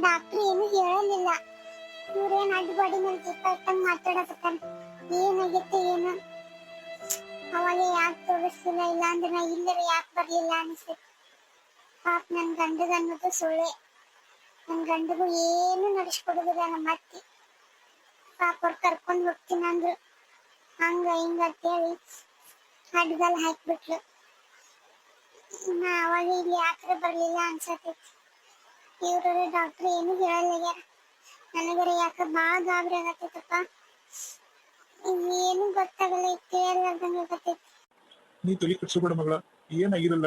Doctor ಏನು ಹೇಳಲಿಲ್ಲ. ಇವ್ರೇನ್ ಅಡ್ಡ ಬಾಡಿ ಮೇಲೆ ದೀಪ ಇಟ್ಟಂಗ್ ಮಾತಾಡಕತ್ತಾರ ಏನಾಗೈತೆ ಏನು? ಅವಾಗ ಯಾಕೆ ತೋರಿಸ್ಲಿಲ್ಲ ಇಲ್ಲ ಅಂದ್ರೆ ನಾ ಇಲ್ಲರ ಯಾಕೆ ಬರ್ಲಿಲ್ಲ ಅನ್ಸುತ್ತೆ ಪಾಪ ನನ್ ಗಂಡಗ ಅನ್ನೋದು ಸುಳ್ಳೆ. ನನ್ ಗಂಡಗೂ ಏನು ನಡೆಸ್ಕೊಡುದಿಲ್ಲ ನಮ್ಮ ಅತ್ತಿ. ಪಾಪ ಅವ್ರು ಕರ್ಕೊಂಡ್ ಹೋಗ್ತೀನಿ ಅಂದ್ರು. ಹಂಗ ಹಿಂಗ ಅಂತೇಳಿ ಅಡ್ಗಲ್ ಹಾಕ್ಬಿಟ್ಲು. ನಾ ಅವಾಗ ಇಲ್ಲಿ ಯಾಕ್ರೆ ಬರ್ಲಿಲ್ಲ ಅನ್ಸತೈತಿ. ಇವ್ರ ಡಾಕ್ಟರ್ ಏನು ಹೇಳಲ್ಲಾಗ್ಯಾರ ನನಗರ ಯಾಕ ಬಾ ಗಾಬರಿ ಆಗತ್ತೈತಪ್ಪ ಏನು ಗೊತ್ತಾಗಲ್ಲ ಕೇಳಲಾರ್ದಂಗ ಆಗತ್ತೈತಿ ನೀ ತಲೆ ಕಟ್ಸಬೇಡ ಮಗಳ. ಏನಾಗಿರಲ್ಲ.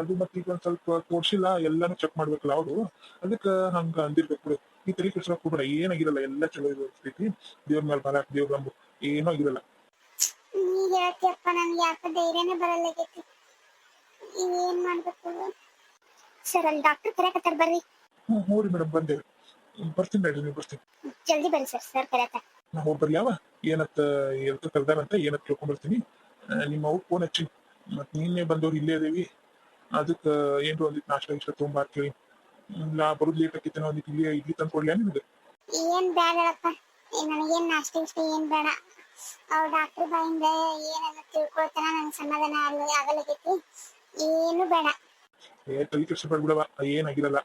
ಅದು ಮತ್ತೆ ಈಗ ಒಂದ್ ಸ್ವಲ್ಪ ತೋರ್ಸಿಲ್ಲ ಎಲ್ಲಾನು ಚೆಕ್ ಮಾಡ್ಬೇಕಲ್ಲ ಅವ್ರು. ಅದಕ್ಕ ಹಂಗ ಅಂದಿರ್ಬೇಕು ಬಿಡು. ಈ ತಲೆ ಕೆಡ್ಸ್ಕೊಕ್ ಹೋಗ್ಬೇಡ. ಏನಾಗಿರಲ್ಲ ಎಲ್ಲ ಚಲೋ ಇರ್ತೈತಿ ದೇವ್ರ ಮೇಲೆ ಬರ ದೇವ್ರ ನಂಬು. ಏನೂ ಆಗಿರಲ್ಲ. ನೀ ಹೇಳ್ತೀಯಪ್ಪ ನನ್ಗೆ ಯಾಕ ಧೈರ್ಯನೇ ಬರಲ್ಲಾಗೈತಿ. ಏನ್ ಮಾಡ್ಬೇಕು? ಸರ್ ಅಲ್ಲಿ ಡಾಕ್ಟರ್ ಕರೆಯಕತ್ತಾರ ಬರ್ರಿ. ಹ್ಮ್ ಹ್ಞೂ ರೀ ಮೇಡಮ್ ಬಂದೆ. ಬರ್ತೀನಿ ನಡ್ರಿ ನೀವು ಬರ್ತೀನಿ. ಜಲ್ದಿ ಬರ್ರಿ ಸರ್ ಸರ್ ಕರೆಯತ್ತ ನಾ ಹೋಗಿ ಬರ್ಲಿ ಯಾವ? ಏನತ್ತ ಎಲ್ತ ಕರ್ದಾರಂತ ಏನತ್ ತಿಳ್ಕೊಂಡ್ಬರ್ತೀನಿ ನಿಮ್ಮ ಅವ್ರು ಫೋನ್ ಹಚ್ಚಿ. ಮತ್ ನಿನ್ನೆ ಬಂದವ್ರು ಇಲ್ಲೇ ಅದೇವಿ. ಅದಕ್ಕ ಏನ್ರು ಒಂದಿಟ್ ನಾಷ್ಟ ಇಷ್ಟ ತೊಗೊಂಬಾ ಅಂತ ಕೇಳಿ ನಾ ಬರೋದು ಲೇಟ್ ಆಕಿತ್ತೇನೋ ಒಂದಿಟ್ ಇಲ್ಲಿ ಇಡ್ಲಿ ತಂದು ಕೊಡ್ಲಿ ನಿಮ್ಗೆ? ಏನ್ ಬೇಡ ಅಪ್ಪ ಏ, ನನಗೇನ್ ನಾಷ್ಟ ಇಷ್ಟ ಏನ್ ಬೇಡ. ಅವ್ರ ಡಾಕ್ಟರ್ ಬಾಯಿಂದ ಏನನ್ನ ತಿಳ್ಕೊಳ್ತಾನ ನನ್ ಸಮಾಧಾನ ಆಗಲಾಗೈತಿ ಏನು ಬೇಡ. ಏ ತಲೆ ಕೆಡ್ಸ್ಕೊಬೇಡ ಬಿಡವ ಏನಾಗಿರಲ್ಲ.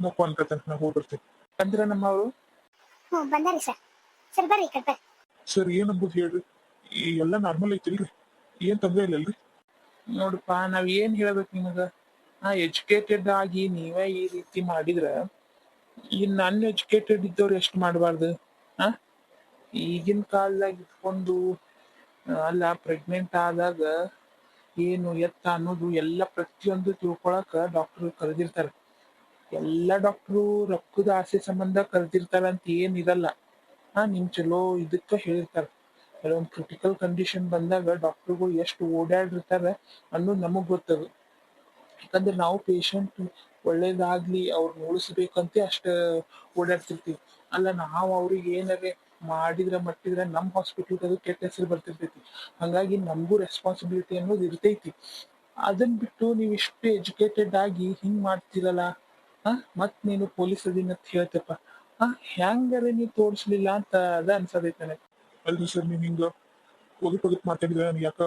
ನೋಡ್ಕೊ ಅನ್ಕತೇನೆ ನಾ ಹೋಗಿ ಬರ್ತೀನಿ. ಅಂದ್ರ ನಮ್ಮ ಅವರು ಹ್ಞೂ ಬಂದಾರಿ ಸರ್. ಸರ್ ಬರ್ರಿ ಈ ಕಡೆ ಬರ್ರಿ. ಸರ್ ಏನ್ ಅಂಬೋದು ಹೇಳ್ರಿ? ಈ ಎಲ್ಲ ನಾರ್ಮಲ್ ಐತಿಲ್ರಿ ಏನ್ ತೊಂದ್ರೆ ಇಲ್ಲಲ್ರಿ ನೋಡಪ್ಪ ನಾವ್ ಏನ್ ಹೇಳ್ಬೇಕು ನಿಮಗ? ಆ ಎಜುಕೇಟೆಡ್ ಆಗಿ ನೀವೇ ಈ ರೀತಿ ಮಾಡಿದ್ರ ಇನ್ ಅನ್ಎಜುಕೇಟೆಡ್ ಇದ್ದವ್ರು ಎಷ್ಟು ಮಾಡಬಾರ್ದು? ಆ? ಈಗಿನ ಕಾಲದಾಗ ಇಟ್ಕೊಂಡು ಅಲ್ಲ ಪ್ರೆಗ್ನೆಂಟ್ ಆದಾಗ ಏನು ಎತ್ತ ಅನ್ನೋದು ಎಲ್ಲ ಪ್ರತಿಯೊಂದು ತಿಳ್ಕೊಳಕ ಡಾಕ್ಟರ್ ಕರೆದಿರ್ತಾರ. ಎಲ್ಲ ಡಾಕ್ಟ್ರು ರೊಕ್ಕದ ಆಸೆ ಸಂಬಂಧ ಕರೆದಿರ್ತಾರ ಅಂತ ಏನಿರಲ್ಲ ಹಾ, ನಿಮ್ ಚಲೋ ಇದಕ್ಕ ಹೇಳಿರ್ತಾರ. ಕೆಲವೊಂದು ಕ್ರಿಟಿಕಲ್ ಕಂಡೀಷನ್ ಬಂದಾಗ ಡಾಕ್ಟರ್ಗಳು ಎಷ್ಟು ಓಡಾಡಿರ್ತಾರ ಅನ್ನೋದು ನಮಗ್ ಗೊತ್ತದು. ಯಾಕಂದ್ರೆ ನಾವು ಪೇಷಂಟ್ ಒಳ್ಳೇದಾಗ್ಲಿ ಅವ್ರನ್ನ ಉಳಿಸ್ಬೇಕಂತ ಅಷ್ಟ ಓಡಾಡ್ತಿರ್ತೀವಿ ಅಲ್ಲ, ನಾವು ಅವ್ರಿಗೆ ಏನಾರೆ ಮಾಡಿದ್ರ ಮಟ್ಟಿದ್ರೆ ನಮ್ ಹಾಸ್ಪಿಟಲ್ ಅದು ಕೆಟ್ಟ ಹೆಸರು ಬರ್ತಿರ್ತೈತಿ. ಹಂಗಾಗಿ ನಮಗೂ ರೆಸ್ಪಾನ್ಸಿಬಿಲಿಟಿ ಅನ್ನೋದು ಇರ್ತೈತಿ. ಅದನ್ ಬಿಟ್ಟು ನೀವು ಇಷ್ಟು ಎಜುಕೇಟೆಡ್ ಆಗಿ ಹಿಂಗ್ ಮಾಡ್ತಿರಲ್ಲ ಹ ಮತ್ ನೀನು ಪೊಲೀಸ್ ಅದಿನ ಹೇಳ್ತಪ್ಪ ಹ ಹೆಂಗಾರೆ ನೀವು ತೋರಿಸ್ಲಿಲ್ಲ ಅಂತ ಅದ ಅನ್ಸದೈತೆ ನನಗೆ. ಅಲ್ರಿ ಸರ್, ನೀವ್ ಹಿಂಗ ಒದಕ್ ಒದಕ್ ಮಾತಾಡಿದ್ರೆ ನನಗೆ ಯಾಕ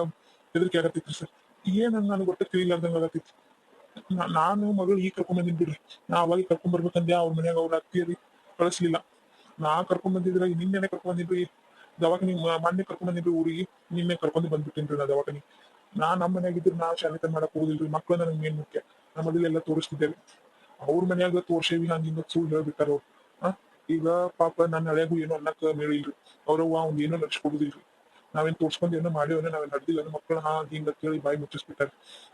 ಹೆದರಿಕೆ ಆಗತ್ತಿತ್ತು ಸರ್? ಏನ್ ನನಗೆ ಒಟ್ಟ ತಿಳಿಲಾರ್ದಂಗ ಆಗತ್ತಿತ್ತು ನಾನು ಮಗಳು ಈಗ ಕರ್ಕೊಂಡ್ ಬಂದಿನ್ ಬಿಡ್ರಿ. ನಾ ಅವಾಗ ಕರ್ಕೊಂಡ್ ಬರ್ಬೇಕಂದ್ಯಾ ಅವ್ರ ಮನ್ಯಾಗ ಅವ್ರ ಅತ್ತಿಯರಿ ಕಳಿಸ್ಲಿಲ್ಲ. ನಾ ಕರ್ಕೊಂಡ್ ಬಂದಿದ್ರ ನಿನ್ನೆನೆ ಕರ್ಕೊಂಡ್ ಬಂದಿದ್ರಿ ದವಾಖಾನಿ ಮೊನ್ನೆ ಕರ್ಕೊಂಡ್ ಬಂದಿದ್ರಿ ಊರಿಗೆ, ನಿನ್ನೆ ಕರ್ಕೊಂಡ್ ಬಂದ್ಬಿಟ್ಟಿನ್ರಿ ನಾ ದವಾಖಾನಿ. ನಾ ನಮ್ಮ ಮನ್ಯಾಗ ಇದ್ರ ನಾ ಶಾಲೆತನ ಮಾಡಕ್ ಹೋಗುದಿಲ್ರಿ, ಮಕ್ಳು ನನಗೆ ಮೇನ್ ಮುಖ್ಯ? ನಮ್ಮ ಮೊದಲೆಲ್ಲ ತೋರಿಸ್ತಿದ್ದೇವೆ. ಅವ್ರ ಮನ್ಯಾಗ ತೋರ್ಸೇವಿ ಹಂಗ ಹಿಂಗ ಸುಳ್ಳು ಹೇಳ್ಬಿಟ್ಟಾರ ಅವ್ರು. ಆ ಈಗ ಪಾಪ ನನ್ನ ಹಳೆಗೂ ಏನೋ ಅನ್ನಕ್ ಮೇಳಿಲ್ರಿ ಅವ್ರವ್ವ ಅವ್ನ್ ಏನೋ ನಡ್ಸ್ಕೊಡುದಿಲ್ರಿ. ನಾವೇನ್ ತೋರ್ಸ್ಕೊಂಡ್ ಏನೋ ಮಾಡಿವನ ನಾವೇನ್ ಅಂದ್ರೆ ಮಕ್ಕಳು ಹಾ, ಹಿಂಗ ಕೇಳಿ ಬಾಯಿ ಮುಚ್ಚಿಸ್ಬಿಟ್ಟಾರೆ.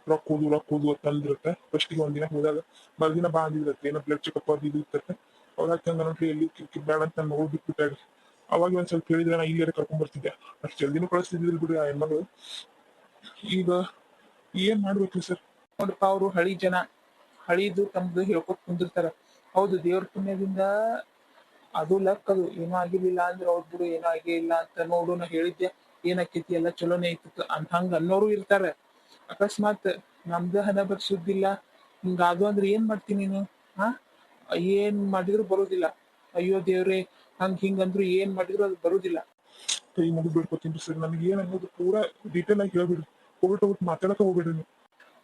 ರೊಕ್ಕ ಹೋದು ರೊಕ್ಕ ಹೋದು ಅಂತ ಅಂದಿರುತ್ತೆ ಫಸ್ಟಿಗೆ ಒಂದಿನ ಹೋದಾಗ, ಮರುದಿನ ಬಾ ಅಂದಿರುತ್ತೆ ಏನೋ ಬ್ಲಡ್ ಚೆಕಪ್ ಅದು ಇದು ಹಂಗ ನೋಡ್ರಿ ಎಲ್ಲಿ ಬೇಡ ಅಂತ ನಾನು ಹೋಗಿ ಬಿಟ್ಬಿಟ್ಟಾಗ ಅವಾಗ ಒಂದ್ ಸ್ವಲ್ಪ ಹೇಳಿದ್ರೆ ನಾ ಇಲ್ಲಿ ಕರ್ಕೊಂಡ್ ಬರ್ತಿದ್ದೆ. ಅಷ್ಟು ಜಲ್ದಿನೂ ಕಳಿಸ್ತಿದ್ದಿಲ್ಲ ಬಿಡ್ರಿ ಆ ಹೆಣ್ಮಗಳು. ಈಗ ಏನ್ ಮಾಡ್ಬೇಕ್ರಿ ಸರ್? ನೋಡಪ್ಪ ಅವರು ಹಳಿ ಜನ. ಹಳಿದು ತಮ್ದು ಹೇಳ್ಕೊತ ಕುಂದಿರ್ತಾರ. ಹೌದು, ದೇವ್ರ ಪುಣ್ಯದಿಂದ ಅದು ಲಕ್ ಅದು. ಏನೂ ಆಗಿರ್ಲಿಲ್ಲ ಅಂದ್ರೆ ಅವ್ರ ಬಿಡು, ಏನೂ ಆಗೇ ಇಲ್ಲ ಅಂತ ನೋಡು, ನಾ ಹೇಳಿದ್ದೆ. ಏನಾಕೈತಿ? ಎಲ್ಲ ಚಲೋನೇ ಐತಿ ಅಂತ ಹಂಗ ಅನ್ನೋರು ಇರ್ತಾರ. ಅಕಸ್ಮಾತ್ ನಮ್ದು ಹಣ ಬರ್ಸುದಿಲ್ಲ. ಹಿಂಗಾದು ಅಂದ್ರೆ ಏನ್ ಮಾಡ್ತೀನಿ ನೀನು? ಹಾ? ಏನ್ ಮಾಡಿದ್ರು ಬರೋದಿಲ್ಲ. ಅಯ್ಯೋ ದೇವ್ರೆ, ಹಂಗ್ ಹಿಂಗ್ ಅಂದ್ರು ಏನ್ ಮಾಡಿದ್ರು ಅದು ಬರುದಿಲ್ಲ. ಕೈ ಮುಗಿದು ಬಿಡ್ಕೊತೀನಿ ಸರ್. ನನಗೆ ಏನ್ ಅನ್ನೋದು ಪೂರಾ ಡೀಟೇಲ್ ಆಗಿ ಹೇಳ್ಬಿಡ್ರಿ ಹೋಗ್ಬಿಟ್ಟು ಹೋಗ್ಬಿಟ್ಟು ಮಾತಾಡಕ ಹೋಗ್ಬಿಡ್ರಿ ನೀವು.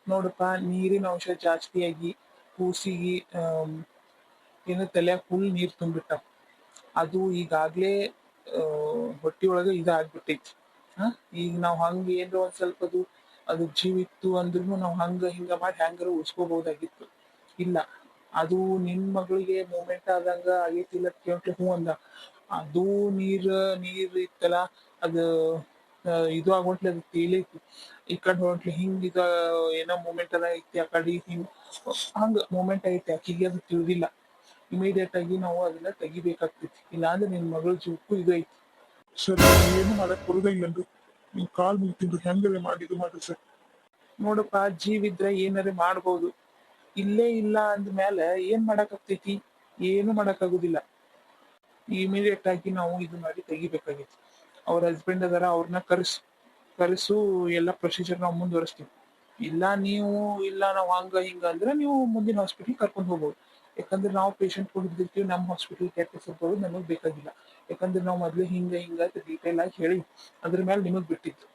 ನೋಡಪ್ಪ, ನೀರಿನ ಅಂಶ ಜಾಸ್ತಿಯಾಗಿ ಕೂಸಿಗೆ ಏನು ತಲೆ ಫುಲ್ ನೀರ್ ತುಂಬಿಟ್ಟ. ಅದು ಈಗಾಗ್ಲೇ ಹೊಟ್ಟಿಯೊಳಗೆ ಇದಾಗ್ಬಿಟ್ಟೈತಿ. ಹ, ಈಗ ನಾವ್ ಹಂಗ ಏನ್ರ ಒಂದ್ ಸ್ವಲ್ಪ ಅದು ಅದು ಜೀವಿತ್ತು ಅಂದ್ರೂ ನಾವ್ ಹಂಗ ಹಿಂಗ ಮಾಡಿ ಹ್ಯಾಂಗಾರ ಉಳಿಸ್ಕೋಬಹುದಾಗಿತ್ತು. ಇಲ್ಲ ಅದು ನಿನ್ ಮಗಳಿಗೆ ಮೂಮೆಂಟ್ ಆದಂಗ ಆಗೈತಿಲ್ಲ ಕೇಳ್ತಿ ಹ್ಞೂ ಅಂದ. ಅದು ನೀರ್ ನೀರ್ ಇತ್ತಲ್ಲ, ಅದು ಇದು ಆಗೋಟ್ಲೆ ಅದು ತೇಲೈತಿ ಈ ಕಡೆ ಹೊಂಟ್ಲಿ ಹಿಂಗ್ ಇದ, ಏನೋ ಮೂಮೆಂಟ್ ಅದ ಐತಿ ಆ ಕಡೆ, ಹಿಂಗ್, ಹಂಗ ಮೂಮೆಂಟ್ ಐತಿ ಆಕಿಗೆ ಅದು ತಿಳಿದಿಲ್ಲ. ಇಮಿಡಿಯೇಟ್ ಆಗಿ ನಾವು ಅದನ್ನ ತೆಗಿಬೇಕಾಗ್ತೈತಿ. ಇಲ್ಲಾಂದ್ರೆ ನಿನ್ ಮಗಳ ಜೀವಕ್ಕೂ ಇದು ಐತಿ. ಸರ್ ಏನು ಮಾಡಕ್ ಬರೋದೇ ನಿಮ್ ಕಾಲ್ ಮುಗ್ತಿದ್ರು ಹೆಂಗರೆ ಮಾಡಿ, ಇದು ಮಾಡ್ರಿ ಸರ್ ನೋಡಪ್ಪ ಜೀವಿದ್ರೆ ಏನಾರ ಮಾಡ್ಬೋದು. ಇಲ್ಲೇ ಇಲ್ಲ ಅಂದ್ಮೇಲೆ ಏನ್ ಮಾಡಕ್ಕಾಗ್ತೈತಿ? ಏನು ಮಾಡಕ್ಕಾಗುದಿಲ್ಲ. ಇಮಿಡಿಯೇಟ್ ಆಗಿ ನಾವು ಇದು ಮಾಡಿ ತೆಗಿಬೇಕಾಗೈತಿ. ಅವ್ರ ಹಸ್ಬೆಂಡ್ ಅದಾರ ಅವ್ರನ್ನ ಕರೆಸ್, ಕರೆಸು ಎಲ್ಲ ಪ್ರೊಸೀಜರ್ ನಾವು ಮುಂದುವರಿಸ್ತೀವಿ. ಇಲ್ಲ ನೀವು, ಇಲ್ಲ ನಾವು ಹಂಗ, ಹಿಂಗ ಅಂದ್ರೆ ನೀವು ಮುಂದಿನ ಹಾಸ್ಪಿಟಲ್ ಕರ್ಕೊಂಡು ಹೋಗ್ಬೋದು. ಯಾಕಂದ್ರೆ ನಾವು ಪೇಷಂಟ್ ಹಿಡಿದಿರ್ತೀವಿ ನಮ್ಮ ಹಾಸ್ಪಿಟಲ್ ಹೆಸರು ಬರೋದು ನಮಗೆ ಬೇಕಾಗಿಲ್ಲ. ಯಾಕಂದ್ರೆ ನಾವು ಮೊದ್ಲು ಹಿಂಗ ಹಿಂಗ ಡೀಟೇಲ್ ಆಗಿ ಹೇಳಿ, ಅದ್ರ ಮೇಲೆ ನಿಮಗ್ ಬಿಟ್ಟಿತ್ತು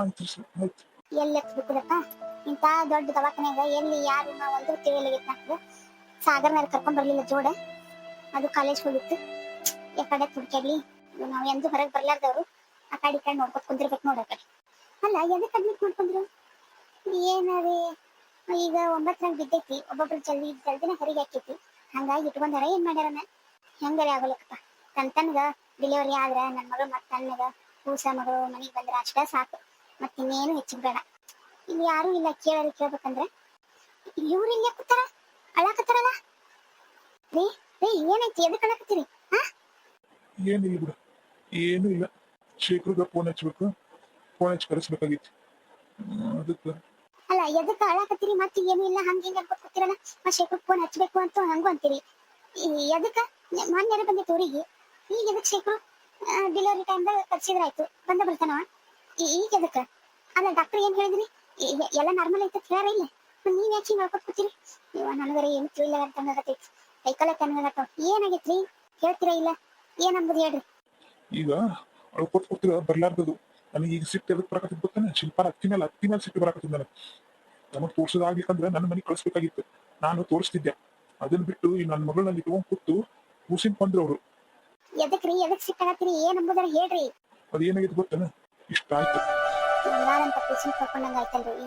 ಆಯ್ತು ಸರ್, ಆಯ್ತು. ಎಲ್ಲಿ ಎತ್ಬೇಕಪ್ಪ ಇಂತ ದೊಡ್ಡ ದವಾಖಾನೆಗ ಎಲ್ಲಿ ಯಾರು ನಾವು ಒಂದು ತಿಳಿಯಲಾಗಿತ್ತು ನಮ್ದು ಸಾಗರ್ ಮೇಲೆ ಕರ್ಕೊಂಡ್ ಬರ್ಲಿಲ್ಲ ಜೋಡ. ಅದು ಕಾಲೇಜ್ ಹೋಗಿತ್ತು. ಈ ಕಡೆ ಹುಡ್ಕ್ಯಾಡ್ಲಿ ನಾವು ಎಂದು ಹೊರಗೆ ಬರ್ಲಾರ್ದವ್ರು ಆ ಕಡೆ ಈ ಕಡೆ ನೋಡ್ಕೊತ ಕುಂದಿರ್ಬೇಕು ನೋಡ ಕಡೆ. ಅಲ್ಲ ಎದಕ್ಕೆ ಅಡ್ಮಿಟ್ ಮಾಡ್ಕೊಂಡ್ರು ಏನದೇ? ಈಗ ಒಂಬತ್ತರಾಗ ಬಿದ್ದೈತಿ. ಒಬ್ಬೊಬ್ರು ಜಲ್ದಿ ಜಲ್ದಿನ ಹೊರಗೆ ಹಾಕೈತಿ. ಹಂಗಾಗಿ ಇಟ್ಕೊಂಡಾರ ಏನ್ ಮಾಡ್ಯಾರನ ಹೆಂಗಾರೆ ಆಗೋಲಕ್ಕಪ್ಪ. ತನ್ ತನ್ಗ ಡೆಲಿವರಿ ಆದ್ರ ನನ್ನ ಮಗಳು ಮತ್ತ ತನ್ನಗ ಕೂಸ ಮಗಳು ಮನೆಗೆ ಬಂದ್ರ ಅಷ್ಟ ಸಾಕು. ಮತ್ ಇನ್ನೇನು ಹೆಚ್ಚಿಗೆ ಬೇಡ. ಇಲ್ಲಿ ಯಾರು ಇಲ್ಲ ಕೇಳೋರು ಕೇಳ್ಬೇಕಂದ್ರೆ. ಇವ್ರು ಇಲ್ಲಿ ಕೂತಾರ ಅಳಾಕತ್ತಾರಲ್ಲ ರೀ ರೀ ಏನೈತಿ ಎದಕ್ಕೆ ಅಳಾಕತ್ತೀರಿ ಹಾ? ಏನಿಲ್ಲ ಬಿಡು. ಏನು ಇಲ್ಲ. ಶೇಖರ್ಗ ಫೋನ್ ಹಚ್ಬೇಕು. ಫೋನ್ ಹಚ್ಚಿ ಕರೆಸ್ಬೇಕಾಗಿತ್ತು. ಅದಕ್ಕೆ. ಅಲ್ಲ ಎದಕ್ಕೆ ಅಳಾಕತ್ತೀರಿ ಮತ್ತೆ ಏನು ಇಲ್ಲ. ಹಂಗೆ ಹಿಂಗೆ ಅನ್ಕೊತ ಕೂತಿರಲ್ಲ ಆ ಶೇಖರ್ ಫೋನ್ ಹಚ್ಚಬೇಕು ಅಂತ ಹಂಗು ಅಂತೀರಿ. ಎದಕ್ಕೆ ಮೊನ್ನೆ ಬಂದಿತ್ತು ಊರಿಗೆ. ಈಗ ಎದಕ್ಕೆ ಶೇಖರ್? ಡೆಲಿವರಿ ಟೈಮ್ದಾಗ ಕರ್ಸಿದ್ರಾಯ್ತು. ಬಂದ ಬರ್ತಾನವ? ಈಗ ಎದಕ್ಕ ಅಲ್ಲ ಡಾಕ್ಟರ್ ಏನ್ ಹೇಳಿದ್ರಿ? ಎಲ್ಲ ನಾರ್ಮಲ್ ಐತೆ ಕ್ಲಿಯರ್ ಇಲ್ಲ? ಮತ್ತ್ ನೀವ್ ಯಾಕೆ ಹೇಳ್ಕೊತ ಕೂತೀರಿ? ನನಗರ ಏನು ತಿಳಿಲ್ಲ ಅಂತ ಹಂಗಾಗತೈತಿ ಕೈಕಲ ತನಗಾಗತ್ತಾವ ಏನಾಗೈತ್ರಿ? ಹೇಳ್ತೀರಾ ಇಲ್ಲ? ಏನಂಬುದು ಹೇಳ್ರಿ. ಈಗ ಅವಳು ಕೊಟ್ಟು ಕೊಡ್ತೀರ ಬರ್ಲಾರ್ದದು. ನನಗೆ ಈಗ ಸಿಟ್ಟು ಎದಕ್ಕೆ ಬರಾಕತ್ತಿದ್ ಗೊತ್ತಾನೆ ಶಿಲ್ಪಾರ ಹತ್ತಿ ಮೇಲೆ ಹತ್ತಿ ಮೇಲೆ ಸಿಟ್ಟು ಬರಾಕತ್ತಿದ್ ನನಗೆ. ನಮಗ್ ತೋರ್ಸೋದಾಗ್ಲಿಕ್ಕಂದ್ರೆ ನನ್ನ ಮನೆಗೆ ಕಳಿಸ್ಬೇಕಾಗಿತ್ತು. ನಾನು ತೋರಿಸ್ತಿದ್ದೆ. ಅದನ್ನ ಬಿಟ್ಟು ಈ ನನ್ನ ಮಗಳನ್ನ ಇಟ್ಕೊಂಡ್ ಕೂತು ಕೂಸಿನ್ ಬಂದ್ರು ಅವರು. ಎದಕ್ರಿ? ಎದಕ್ ಸಿಟ್ಟಾಗತ್ತೀರಿ ಏನಂಬುದರ ಹೇಳ್ರಿ. ಅದೇನಾಗಿತ್ತು ಗೊತ್ತೇನ? ಇಷ್ಟ ಆಯ್ತು ಬಂಗಾರಂತ ಪೇಷಂಟ್ ಕರ್ಕೊಂಡಂಗ ಆಯ್ತಲ್ರಿ.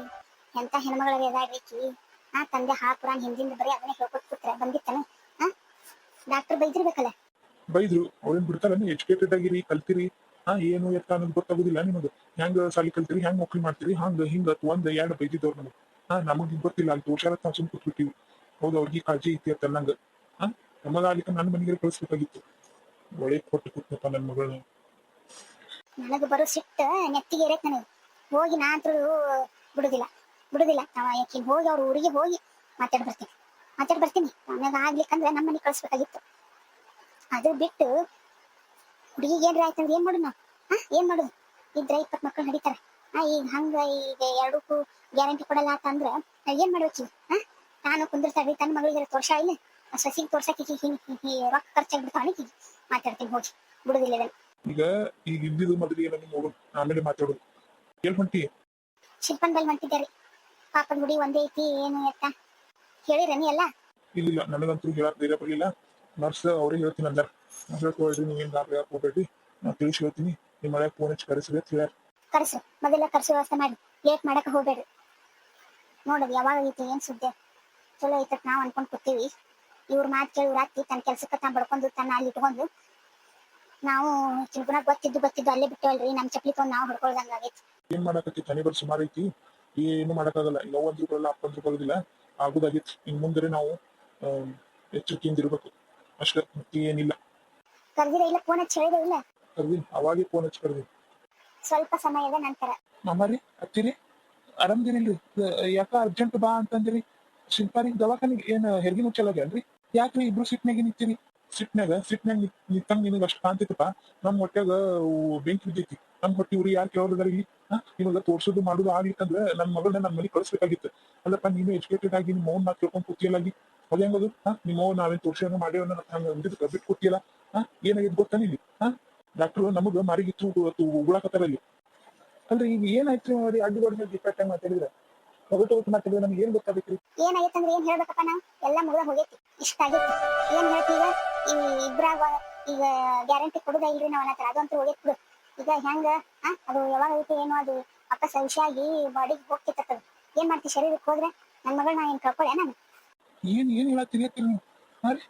ಎಂತ ಹೆಣ್ಮಗಳ ಎದಾಡ್ಲಿಕ್ಕಿ ಆ ತಂದೆ ಹಾಪುರಾನ್ ಹಿಂದಿಂದ ಬರೀ ಅದನ್ನ ಹೇಳ್ಕೊಟ್ ಕೂತ್ರ ಬಂದಿತ್ತನ? ಆ ಡಾಕ್ಟರ್ ಬೈದಿರ್ಬೇಕಲ್ಲ? ಬೈದ್ರು. ಅವ್ರೇನ್ ಬಿಡ್ತಾರ? ಎಜುಕೇಟೆಡ್ ಆಗಿರಿ ಕಲ್ತಿರಿ. ಹಾ ಏನು ಎತ್ತ ಅನ್ನೋದು ಗೊತ್ತಾಗುದಿಲ್ಲ ನಿಮಗೆ ಹೆಂಗ ಸಾಲಿ ಕಲ್ತಿರಿ ಹೆಂಗ್ ನೌಕರಿ ಮಾಡ್ತೀರಿ ಹಂಗ ಹಿಂಗ ಒಂದ್ ಎರಡ್ ಬೈದಿದ್ದವ್ರು ನಮಗ್. ಹಾ ನಮಗ್ ಗೊತ್ತಿಲ್ಲ. ಅಲ್ಲಿ ತೋರ್ಸಾರ ನಾವು ಸುಮ್ ಕೂತ್ಬಿಟ್ಟಿವಿ. ಹೌದು ಅವ್ರಿಗೆ ಕಾಳಜಿ ಐತಿ ಅಂತ ನಂಗ ಹಾ ನಮಗಾಗ್ಲಿಕ್ಕೆ ನನ್ನ ಮನೆಗೆ ಕಳಿಸ್ಬೇಕಾಗಿತ್ತು. ಒಳ್ಳೆ ಕೊಟ್ಟು ಕೂತ್ನಪ್ಪ ನನ್ನ ಮಗಳನ್ನ. ನನಗ ಬರೋ ಸಿಟ್ಟ ನೆತ್ತಿಗೆ ಇರಕ್ ನನಗೆ. ಹೋಗಿ ನಾ ಬಿಡುದಿಲ್ಲ ಬಿಡುದಿಲ್ಲ. ನಾವ ಯಾಕೆ ಹೋಗಿ ಅವ್ರ ಊರಿಗೆ ಹೋಗಿ ಮಾತಾಡ್ ಬರ್ತೀನಿ. ಮಾತಾಡ್ ಬರ್ತೀನಿ. ನನಗ ಆಗ್ಲಿಕ್ಕಂದ್ರೆ ನಮ್ಮ ಮನೆ ಕಳಿಸ್ಬೇಕಾಗಿತ್ತು. ಅದು ಬಿಟ್ಟು ಹುಡುಗಿಗೆ ಏನ್ರ ಆಯ್ತಂದ್ರೆ ಏನ್ ಮಾಡುದು ನಾವು? ಹಾ, ಏನ್ ಮಾಡುದು? ಇದ್ರ ಇಪ್ಪತ್ ಮಕ್ಳು ನಡೀತಾರೆ. ಹಾ ಈಗ ಹಂಗ ಈಗ ಎರಡಕ್ಕೂ ಗ್ಯಾರಂಟಿ ಕೊಡಲ್ಲ ಅಂತ ಅಂದ್ರ ನಾ ಏನ್ ಮಾಡ್ಬೇಕು? ಹಾ ನಾನು ಕುಂದಿರ್ತಾಳ್ರಿ ತನ್ನ ಮಗಳಿಗೆ ತೋರ್ಸ ಇಲ್ಲ? ಸಸಿಗೆ ತೋರ್ಸಕ್ಕೆ ಹಿಂಗ್ ರೊಕ್ಕ ಖರ್ಚಾಗ್ಬಿಡ್ತಾವ ಈಗ ಮಾತಾಡ್ತೀನಿ, ಹೋಗಿ. ಬಿಡುದಿಲ್ಲ ಇದನ್ನ ಈಗ ಈಗ ಇದ್ದಿದ್ದು ಮೊದಲಿಗೆ ನನಗೆ ನೋಡು ಆಮೇಲೆ ಮಾತಾಡೋದು. ಎಲ್ ಹೊಂಟಿ ಶಿಲ್ಪನ್ ಬಲ್ ಹೊಂಟಿದ್ದಾರೆ ಪಾಪದ ಗುಡಿ ಒಂದೇ ಐತಿ ಏನು ಎತ್ತ? ಹೇಳಿರನಿ ಎಲ್ಲ? ಇಲ್ಲ ನನಗಂತೂ ಹೇಳಕ್ ಧೈರ್ಯ ಬರಲಿಲ್ಲ ನರ್ಸ್ ಅವ್ರಿಗೆ ಹೇಳ್ತೀನಿ ಅಂದಾರ. ಹೇಳ್ಕೊಳ್ಳಿ ಹೇಳ್ಕೊಳ್ರಿ ನೀವೇನ್ ಗಾಬರಿ ಹೋಗ್ಬೇಡ್ರಿ? ನಾನು ತಿಳಿಸಿ ಹೇಳ್ತೀನಿ ನಿಮ್ಮ ಮಳೆ ಫೋನ್ ಹಚ್ಚಿ ಕರೆಸ್ರಿ ಅಂತ ಕರೆಸು ಕರ್ಸು ಮೊದಲ ಕರೆಸು ವ್ಯವಸ್ಥೆ ಮಾಡಿ. ಲೇಟ್ ಮಾಡಕ್ಕೆ ಹೋಗ್ಬೇಡ್ರಿ. ನೋಡೋದು ಯಾವಾಗ ಐತಿ ಏನ್ ಸುದ್ದಿ? ಚಲೋ ಐತ ನಾವ್ ಅನ್ಕೊಂಡ್ ಕೂತೀವಿ. ಇವ್ರ ಮಾತು ಕೇಳಿ ಇವ್ರ ಅತ್ತಿ ತನ್ನ ಕೆಲ್ಸಕ್ಕ ತಾನು ಬಡ್ಕೊಂಡು ತನ್ನ ಅಲ್ಲಿ ಇಟ್ಕೊಂಡು ನಾವು ಚಿಲ್ಪುನ ಗೊತ್ತಿದ್ದು ಗೊತ್ತಿದ್ದು ಅಲ್ಲೇ ಬಿಟ್ಟವಲ್ರಿ ನಮ್ ಚಪ್ಲಿ ತೊಗೊಂಡ್ ನಾವು ಹೊಡ್ಕೊಳ್ದಂಗ ಆಗೈತಿ ಏನ್ ಮಾಡಕತ್ತಿ ತನಿಬರ್ ಸುಮಾರು ಐತಿ? ಏನು ಮಾಡಕ್ಕಾಗಲ್ಲ. ಈಗ ಒಂದ್ ಬರಲ್ಲ ಅಪ್ಪಂದ್ರು ಬರೋದಿಲ್ಲ ಆಗುದಾಗಿತ್ತು. ಇನ್ ಮುಂದೆ ನಾವು ಎಚ್ಚರಿಕೆಯಿಂದ ಇರ್ಬೇಕು. ಅಷ್ಟೇ ಮತ್ತೆ ಏನಿಲ್ಲ. ಕರ್ದಿರ ಇಲ್ಲ ಫೋನ್ ಹಚ್ಚಿ ಹೇಳಿದ ಇಲ್ಲ? ಕರ್ದಿನ್. ಅವಾಗೆ ಫೋನ್ ಹಚ್ಚಿ ಕರ್ದಿನ್. ಸ್ವಲ್ಪ ಸಮಯದ ನಂತರ. ಮಾಮಾರಿ ಹತ್ತಿರಿ ಆರಾಮದಿರಿಲ್ರಿ ಯಾಕ ಅರ್ಜೆಂಟ್ ಬಾ ಅಂತಂದ್ರಿ. ಸಿಂಪಾರಿ ದವಾಖಾನಿಗೆ ಏನ್ ಹೆರಿಗೆ ಮುಚ್ಚಲಾಗ್ಯಾನ್ರಿ? ಯಾಕ್ರಿ ಇಬ್ರು ಸಿಟ್ನಾಗ ನಿಂತೀರಿ? ಸಿಟ್ನ್ಯಾಗ ಸಿಟ್ನಾಗ ನಿಂತಂಗ ನಿನಗ ಅಷ್ಟು ಕಾಣ್ತೈತಪ್ಪ ನಮ್ ಹೊಟ್ಯಾಗ ಅವು ಬೆಂಕಿ ಬಿದ್ದೈತಿ. ನಮ್ ಹೊಟ್ಟೆ ಉರಿ ಯಾರು ಕೇಳೋದಾರ ಇಲ್ಲಿ? ನಿಮಗ ತೋರ್ಸೋದು ಮಾಡೋದು ಆಗ್ಲಿಕ್ಕಂದ್ರ ನನ್ ಮಗಳನ್ನ ನಮ್ಮ ಮನೆಗೆ ಕಳಿಸ್ಬೇಕಾಗಿತ್ತು. ಅಲ್ಲಪ್ಪ, ನೀನು ಎಜುಕೇಟೆಡ್ ಆಗಿ ನಿಮ್ಮ ಮೌನ್ ನಾ ಕೇಳ್ಕೊಂಡ್ ಕೂತಿಯಲ್ಲಾಗಿ ಅದ ಹೆಂಗದು? ಹಾ ನಿಮ್ಮ ಮೌನ್ ನಾವೇನ್ ತೋರ್ಸೇನೋ ಮಾಡ್ಯಾವ ಹಂಗ ಅಂದಿದ್ದಕ್ಕ ಬಿಟ್ಟು ಕೂತಿಯಲ್ಲ ಹಾ ಏನಾಗಿದ್ ಗೊತ್ತಾನ ಇಲ್ಲಿ ಹಾ ಡಾಕ್ಟರ್ ನಮಗ ಮಾರಿಗಿತ್ತು ಉಗುಳಾಕತ್ತಾರ ಇಲ್ಲಿ ಅಲ್ರಿ, ಈಗ ಏನಾಯ್ತು ಅಡ್ಡಿ ಬಡ್ದು ಡಿಫೆಕ್ಟ್ ಆಗಿ ಮಾತಾಡಿದ್ರ. ಹೊಗಟು ಹೊಗಟು ಮಾತಾಡಿದ್ರೆ ನಮ್ಗೆ ಏನ್ ಗೊತ್ತಾಗೈತ್ರಿ ಏನಾಗೈತಂದ್ರೆ ಏನ್ ಹೇಳ್ಬೇಕಪ್ಪ ನಾವು? ಎಲ್ಲ ಮುಗಿದ ಹೋಗೈತಿ. ಇಷ್ಟ ಆಗೈತಿ ಏನ್ ಹೇಳ್ತೀಗ ಈ ಇಬ್ರಾಗ ಈಗ ಗ್ಯಾರಂಟಿ ಕೊಡುದ ಇಲ್ರಿ ನಾವ್ ಅನ್ನತ್ರ ಅದಂತೂ ಹೋಗೈತಿ ಬಿಡು. ಈಗ ಹೆಂಗ? ಆ ಅದು ಯಾವಾಗ ಐತಿ ಏನು ಅದು ಅಕ್ಕ ಆಗಿ ಬಾಡಿಗೆ ಹೋಗ್ತಿತ್ತದ ಏನ್ ಮಾಡ್ತಿ ಶರೀರಕ್ಕೆ ಹೋದ್ರೆ? ನನ್ ನಾ ಏನ್ ಕಳ್ಕೊಳ್ಳೆ ನಾನು? ಏನ್ ಏನ್ ಹೇಳತ್ತೀರಿ ಅತ್ತಿರಿ ನೀವು? ಹಾ ರೀ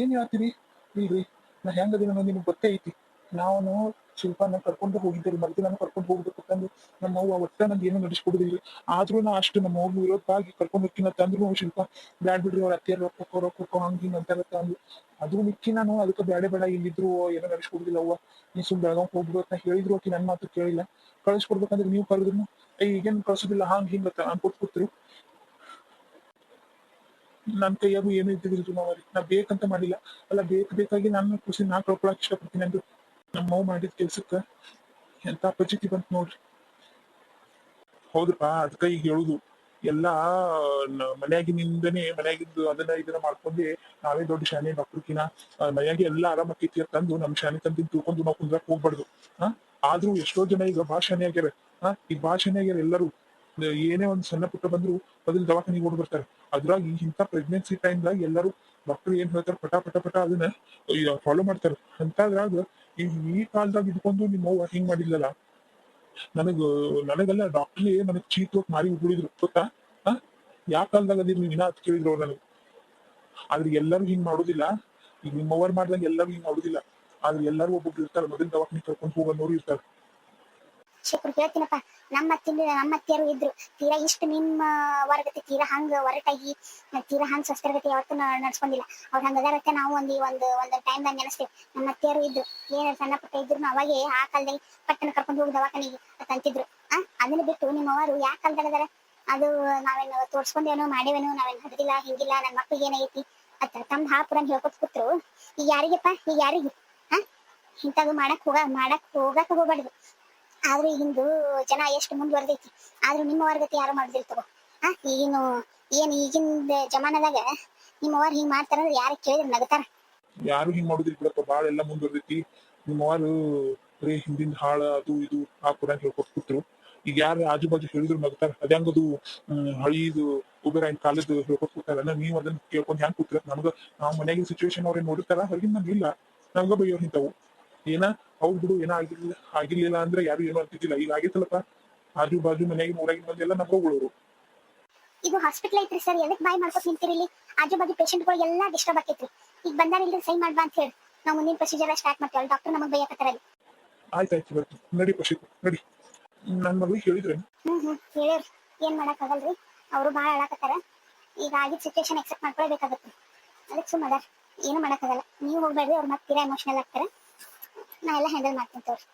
ಏನ್ ಹೇಳತ್ತೀರಿ ಇಲ್ರಿ ನಾ ಹೆಂಗದಿನ ನಿಮ್ಗೆ ಗೊತ್ತೇ ಐತಿ. ನಾವು ಶಿಲ್ಪಾನ ಕರ್ಕೊಂಡು ಹೋಗಿದ್ದೀರಿ ಮರ್ದಿನ ಕರ್ಕೊಂಡು ಹೋಗ್ಬೇಕಂದು ನಮ್ಮ ಅವ್ವ ಒಟ್ಟ ನಂಗೆ ಏನು ನಡೆಸ್ಕೊಡುದಿಲ್ಲ ಆದ್ರೂ ನಾ ಅಷ್ಟು ನಮ್ಮ ಅವ್ವ ವಿರೋಧವಾಗಿ ಕರ್ಕೊಂಡು ಹೋಗ್ತೀನಿ ತಂದ್ರು ಶಿಲ್ಪ. ಬ್ಯಾಡ್ ಬಿಡ್ರಿ ಅವ್ರ ಅತ್ತೆ ರೊಕ್ಕ ರೊಕ್ಕ ಹಂಗ ಹಿಂಗ ಅಂತಾರ ತಂದು ಅದು ಮಿಕ್ಕಿ ನಾನು ಅದಕ್ಕೆ ಬೇಡ ಬೇಡ ಇಲ್ಲಿದ್ರು ಏನೋ ನಡೆಸ್ಕೊಡುದಿಲ್ಲ ಅವ್ವ. ನೀ ಸುಮ್ ಬೆಳಗಾವ್ ಹೋಗ್ಬಿಡು ಅಂತ ಹೇಳಿದ್ರು, ಆಕಿ ನನ್ನ ಮಾತು ಕೇಳಿಲ್ಲ. ಕಳಿಸ್ಕೊಡ್ಬೇಕಂದ್ರೆ ನೀವು ಕರೆದ್ರು ಈಗೇನು ಕಳ್ಸೋದಿಲ್ಲ, ಹಂಗ ಹಿಂಗ ಅನ್ಕೊಟ್ ಕೂತ್ರು ನನ್ ಕೈಯಾಗೂ ಏನು ಇದ್ದಿದ್ರು ನಾವ್ ನಾ ಬೇಕಂತ ಮಾಡಿಲ್ಲ. ಅಲ್ಲ, ಬೇಕ್ ಬೇಕಾಗಿ ನನ್ನ ಖುಷಿ, ನಾ ಕಳ್ಕೊಳಕ್ ಇಷ್ಟಪಡ್ತೀನಿ ಅಂದ್ರು. ನಮ್ಮ ಮಾವು ಮಾಡಿದ ಕೆಲ್ಸಕ್ಕ ಎಂತ ಪಚಿತಿ ಬಂತ ನೋಡ್ರಿ. ಹೌದ್ರಪ್ಪ ಅದಕ್ಕ ಈಗ ಹೇಳುದು. ಎಲ್ಲಾ ಮನ್ಯಾಗಿನಿಂದನೆ ಮನ್ಯಾಗಿದ್ದು ಅದನ್ನ ಇದನ್ನ ಮಾಡ್ಕೊಂಡೆ ನಾವೇ ದೊಡ್ಡ ಶಾನೆ ಡಾಕ್ಟರ್ಕಿನ ಮನ್ಯಾಗೆ ಎಲ್ಲಾ ಆರಾಮ ಆಕೈತಿ ತಂದು ನಮ್ ಶಾನೆ ತಂದು ತಿಳ್ಕೊಂಡು ನಾವು ಕುಂದ್ರಕ್ ಹೋಗ್ಬಾರ್ದು. ಹಾ ಆದ್ರೂ ಎಷ್ಟೋ ಜನ ಈಗ ಭಾಳ ಆಗ್ಯಾರ. ಹಾ ಈಗ ಆಗ್ಯಾರ ಎಲ್ಲರೂ. ಏನೇ ಒಂದು ಸಣ್ಣ ಪುಟ್ಟ ಬಂದ್ರು ಅದನ್ನ ದವಾಖಾನಿಗೆ ಓಡ್ ಬರ್ತಾರೆ. ಅದ್ರಾಗ ಇಂಥ ಪ್ರೆಗ್ನೆನ್ಸಿ ಟೈಮ್ದಾಗ ಎಲ್ಲರೂ ಡಾಕ್ಟರ್ ಏನ್ ಹೇಳ್ತಾರೆ, ಪಟ ಪಟ ಪಟ ಅದನ್ನ ಫಾಲೋ ಮಾಡ್ತಾರೆ. ಅಂತದ್ರಾಗ ಈ ಕಾಲದಾಗ ಇಟ್ಕೊಂಡು ನಿಮ್ಮ ಅವ್ವ ಹಿಂಗ್ ಮಾಡಿಲ್ಲಲ್ಲ ನನಗ ನನಗೆಲ್ಲ ಡಾಕ್ಟರ್ ನನಗ್ ಚೀತ್ ಹೋಗಿ ಮಾರಿ ಉಗುಳಿದ್ರು, ಗೊತ್ತಾ? ಯಾವ ಕಾಲದಾಗ ಅದಿರ್ ನೀವ್ ಇನ್ನ ಅದ್ ಕೇಳಿದ್ರು ಅವ್ರು ನನಗೆ. ಆದ್ರೆ ಎಲ್ಲರೂ ಹಿಂಗ್ ಮಾಡುದಿಲ್ಲ. ಈಗ ನಿಮ್ಮವ್ರು ಮಾಡ್ದಂಗೆ ಎಲ್ಲರೂ ಹಿಂಗ್ ಮಾಡುದಿಲ್ಲ. ಆದ್ರೆ ಎಲ್ಲರೂ ಒಬ್ಬೊಬ್ರು ಇರ್ತಾರೆ, ಮೊದಲು ದವಾಖಾನೆ ಕರ್ಕೊಂಡು ಹೋಗೋನವ್ರು ಇರ್ತಾರೆ. ಶುಕ್ರು ಹೇಳ್ತೀನಪ್ಪ. ನಮ್ಮ ತಿಂದ ನಮ್ಮ ಅತ್ತಿಯರು ಇದ್ರು. ತೀರಾ ಇಷ್ಟು ನಿಮ್ಮ ವರ್ಗತೆ ತೀರಾ ಹಂಗ ಹೊರಟಾಗಿ ತೀರಾ ಹಂಗ ಸ್ವಸ್ಥರಗತಿ ಯಾವತ್ತೂ ನಡ್ಸ್ಕೊಂಡಿಲ್ಲ. ಅವ್ರ ಹಂಗದಾರಕ್ಕೆ ನಾವು ಒಂದು ಒಂದು ಒಂದು ಟೈಮ್ ದಾಗ ನೆನೆಸ್ತೇವೆ. ನಮ್ಮ ಅತ್ತಿಯರು ಇದ್ರು. ಏನಾರ ಸಣ್ಣ ಪುಟ್ಟ ಇದ್ರು ಅವಾಗೆ ಆ ಕಾಲದಲ್ಲಿ ಪಟ್ಟಣ ಕರ್ಕೊಂಡು ಹೋಗಿ ದವಾಖಾನಿಗೆ ತಂತಿದ್ರು. ಆ, ಅದನ್ನ ಬಿಟ್ಟು ನಿಮ್ಮವರು ಯಾವ ಕಾಲದಾಗ ಅದಾರ? ಅದು ನಾವೇನು ತೋರ್ಸ್ಕೊಂಡೇನೋ ಮಾಡೇವೇನೋ ನಾವೇನು ಹಡ್ದಿಲ್ಲ, ಹಿಂಗಿಲ್ಲ ನನ್ನ ಮಕ್ಳಿಗೆ ಏನೈತಿ ಅತ್ತ ತಮ್ಮ ಹಾಪುರ ಹೇಳ್ಕೊತ ಕೂತ್ರು. ಈಗ ಯಾರಿಗಪ್ಪ? ಈಗ ಯಾರಿಗೆ? ಆ, ಇಂಥದ್ದು ಮಾಡಕ್ ಹೋಗ, ಮಾಡಕ್ ಹೋಗಕ್ ಹೋಗ್ಬಾರ್ದು. ಆದ್ರೂ ಈಗಿಂದು ಜನ ಎಷ್ಟು ಮುಂದುವರೆದೈತಿ. ಆದ್ರೂ ನಿಮ್ಮ ವರ್ಗತಿ ಯಾರು ಮಾಡುದಿಲ್ಲ ತಗೋ. ಆ ಈಗಿನ ಏನ್ ಈಗಿನ ಜಮಾನದಾಗ ನಿಮ್ಮವ್ರು ಹಿಂಗ್ ಮಾಡ್ತಾರಂದ್ರೆ ಯಾರು ಕೇಳಿದ್ರೆ ನಗತಾರ. ಯಾರು ಹಿಂಗ್ ಮಾಡುದಿಲ್ಲ ಬಿಡಪ್ಪ, ಬಾಳ ಎಲ್ಲ ಮುಂದುವರ್ದೈತಿ. ನಿಮ್ಮವರು ರೇ ಹಿಂದಿನ ಹಾಳ ಅದು ಇದು ಆ ಕೂಡ ಹೇಳ್ಕೊಟ್ ಈಗ ಯಾರು ಆಜು ಬಾಜು ಹೇಳಿದ್ರು ನಗ್ತಾರ. ಅದೇ ಹಂಗದು ಹಳೀದು ಉಬೇರಾಯನ್ ಕಾಲದ್ದು ಹೇಳ್ಕೊಟ್ ಕೂತಾರಲ್ಲ ನೀವ್ ಅದನ್ನ ಕೇಳ್ಕೊಂಡು ಹೆಂಗ್ ಕೂತ್ರ? ನಮ್ಗ ನಾವ್ ಮನೆಯಾಗಿನ ಸಿಚುವೇಶನ್ ಅವ್ರೇನ್ ನೋಡಿರ್ತಾರ? ಹೊರಗಿನ ನಮ್ಗೆ ಇಲ್ಲ. ನಮ್ಗ ಬೈಯೋರ್ ಇಂತಾವು ಏನ? ಹೌದ್ ಬಿಡು ಏನೋ ಆಗಿರ್ಲಿಲ್ಲ ಆಗಿರ್ಲಿಲ್ಲ ಅಂದ್ರೆ ಯಾರು ಏನು ಅಂತಿದ್ದಿಲ್ಲ. ಈಗ ಆಗೈತಲ್ಲಪ್ಪ ಆಜು ಬಾಜು ಮನೆಗೆ ಊರಾಗಿನ ಮಂದಿ ಎಲ್ಲ ನಮ್ಗೆ ಇದು ಹಾಸ್ಪಿಟಲ್ ಐತ್ರಿ ಸರ್ ಎದಕ್ ಬಾಯ್ ಮಾಡ್ಕೊತ ನಿಂತಿರಿ ಇಲ್ಲಿ? ಆಜು ಬಾಜು ಪೇಷಂಟ್ಗಳು ಎಲ್ಲಾ ಡಿಸ್ಟರ್ಬ್ ಆಕೈತ್ರಿ ಈಗ ಬಂದಾರ ಇಲ್ರಿ ಸೈನ್ ಮಾಡ್ಬಾ ಅಂತ ಹೇಳಿ. ನಾವು ಮುಂದಿನ ಪ್ರೊಸೀಜರ್ ಸ್ಟಾರ್ಟ್ ಮಾಡ್ತೇವೆ. ಡಾಕ್ಟರ್ ನಮಗೆ ಬೈಯಕತ್ತಾರ ಅಲ್ಲಿ. ಆಯ್ತು ಬರ್ತೀನಿ. ನಡಿ ಪಶಿತ್ ನಡಿ. ನನ್ನ ಮಗಳಿಗೆ ಹೇಳಿದ್ರೆ? ಹ್ಮ್ ಹ್ಮ್. ಹೇಳಿರ್ ಏನ್ ಮಾಡಕ್ ಆಗಲ್ರಿ? ಅವರು ಬಾಳ ಹೇಳಕತ್ತಾರ ಈಗ ಆಗಿದ್ ಸಿಚುವೇಶನ್ ಎಕ್ಸೆಪ್ಟ್ ಮಾಡ್ಕೊಳ್ಬೇಕಾಗತ್ತೆ ಅದಕ್ಕೆ ಸುಮ್ಮ ಅದಾರ. ಏನು ಮಾಡಕ್ ಆಗಲ್ಲ. ನೀವು ಹೋಗ್ಬೇಡ್ರಿ ಅವ್ರು ಮತ್ತೆ ತೀರಾ ಎಮೋಷನಲ್ ಆಗ್ತಾರೆ. ನಾ ಎಲ್ಲ ಹ್ಯಾಂಡಲ್ ಮಾಡ್ತೀನಿ ತೋರಿ